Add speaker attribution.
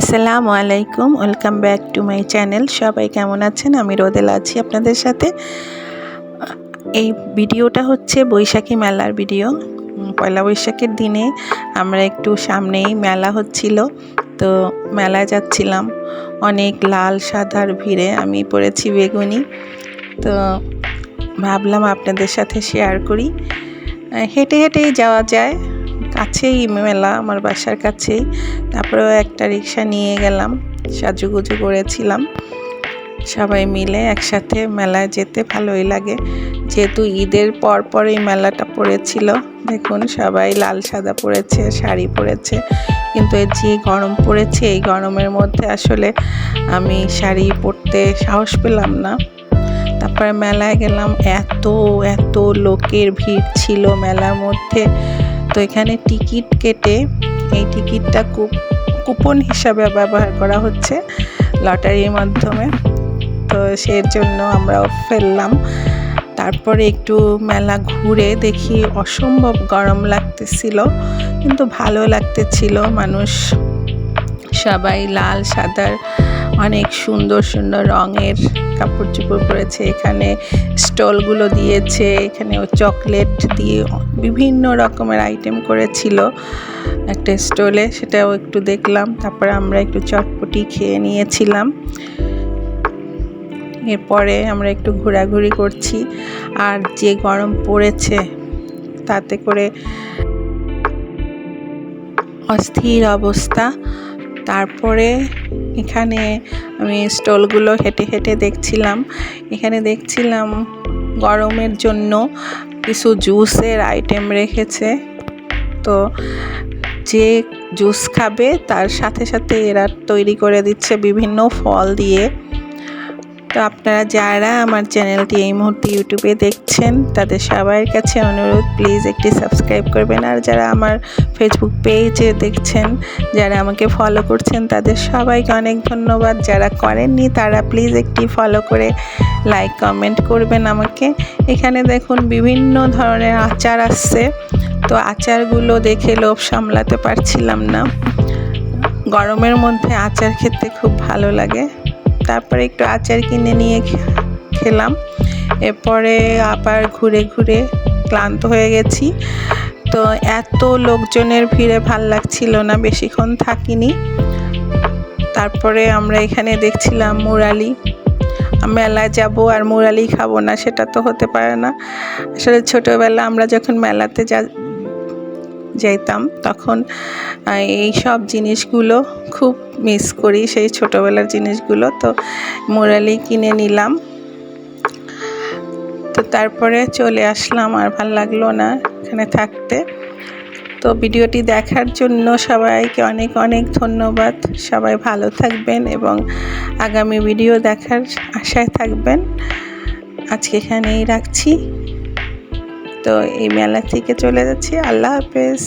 Speaker 1: আসসালামু আলাইকুম, welcome back to my channel. সবাই কেমন আছেন? আমি রোদেলা আছি আপনাদের সাথে। এই ভিডিওটা হচ্ছে বৈশাখী মেলার ভিডিও। পয়লা বৈশাখের দিনে আমরা একটু সামনেই মেলা হচ্ছিল, তো মেলায় যাচ্ছিলাম। অনেক লাল সাদার ভিড়ে আমি পড়েছি বেগুনি। তো ভাবলাম আপনাদের সাথে শেয়ার করি। হেঁটে হেঁটেই যাওয়া যায়। কাছেই মেলা, আমার বাসার কাছেই। তারপরেও একটা রিক্সা নিয়ে গেলাম, সাজুগুজু করেছিলাম। সবাই মিলে একসাথে মেলায় যেতে ভালোই লাগে। যেহেতু ঈদের পর পর এই মেলাটা পড়েছিল, দেখুন সবাই লাল সাদা পরেছে, শাড়ি পরেছে। কিন্তু এই যে গরম পড়েছে, এই গরমের মধ্যে আসলে আমি শাড়ি পরতে সাহস পেলাম না। তারপরে মেলায় গেলাম, এত এত লোকের ভিড় ছিল মেলার মধ্যে। তো এখানে টিকিট কেটে এই টিকিটটা কুপ কুপন হিসাবে ব্যবহার করা হচ্ছে লটারির মাধ্যমে। তো সেই জন্য আমরাও ফেললাম। তারপরে একটু মেলা ঘুরে দেখি অসম্ভব গরম লাগতেছিল, কিন্তু ভালো লাগতেছিল। মানুষ সবাই লাল, সাদার অনেক সুন্দর সুন্দর রঙের কাপড় চোপড় পরেছে। এখানে স্টলগুলো দিয়েছে, এখানে চকলেট দিয়ে বিভিন্ন রকমের আইটেম করেছিল একটা স্টলে, সেটাও একটু দেখলাম। তারপরে আমরা একটু চটপটি খেয়ে নিয়েছিলাম। এরপরে আমরা একটু ঘোরাঘুরি করছি। আর যে গরম পড়েছে, তাতে করে অস্থির অবস্থা। তারপরে এখানে আমি স্টলগুলো হেঁটে হেঁটে দেখছিলাম। এখানে দেখছিলাম গরমের জন্য কিছু জুসের আইটেম রেখেছে। তো যে জুস খাবে তার সাথে সাথে এরা তৈরি করে দিচ্ছে বিভিন্ন ফল দিয়ে। তো আপনারা যারা আমার চ্যানেলটি এই মুহূর্তে ইউটিউবে দেখছেন, তাদের সবার কাছে অনুরোধ প্লিজ একটি সাবস্ক্রাইব করবেন। আর যারা আমার ফেসবুক পেজে দেখছেন, যারা আমাকে ফলো করছেন, তাদের সবাইকে অনেক ধন্যবাদ। যারা করেননি, তারা প্লিজ একটি ফলো করে লাইক কমেন্ট করবেন আমাকে। এখানে দেখুন, বিভিন্ন ধরনের আচার আসছে। তো আচারগুলো দেখে লোভ সামলাতে পারছিলাম না। গরমের মধ্যে আচার খেতে খুব ভালো লাগে। তারপরে একটু আচার কিনে নিয়ে খেলাম। এরপরে আবার ঘুরে ঘুরে ক্লান্ত হয়ে গেছি। তো এত লোকজনের ভিড়ে ভালো লাগছিল না, বেশিক্ষণ থাকিনি। তারপরে আমরা এখানে দেখছিলাম মুরালি। মেলায় যাব আর মুরালি খাব না, সেটা তো হতে পারে না। আসলে ছোটোবেলা আমরা যখন মেলাতে যা যেতাম তখন এই সব জিনিসগুলো খুব মিস করি, সেই ছোটোবেলার জিনিসগুলো। তো মোরালি কিনে নিলাম। তো তারপরে চলে আসলাম, আর ভালো লাগল না এখানে থাকতে। তো ভিডিওটি দেখার জন্য সবাইকে অনেক অনেক ধন্যবাদ। সবাই ভালো থাকবেন এবং আগামী ভিডিও দেখার আশায় থাকবেন। আজকে এখানেই রাখছি। তো এই মেলা থেকে চলে যাচ্ছি। আল্লাহ হাফেজ।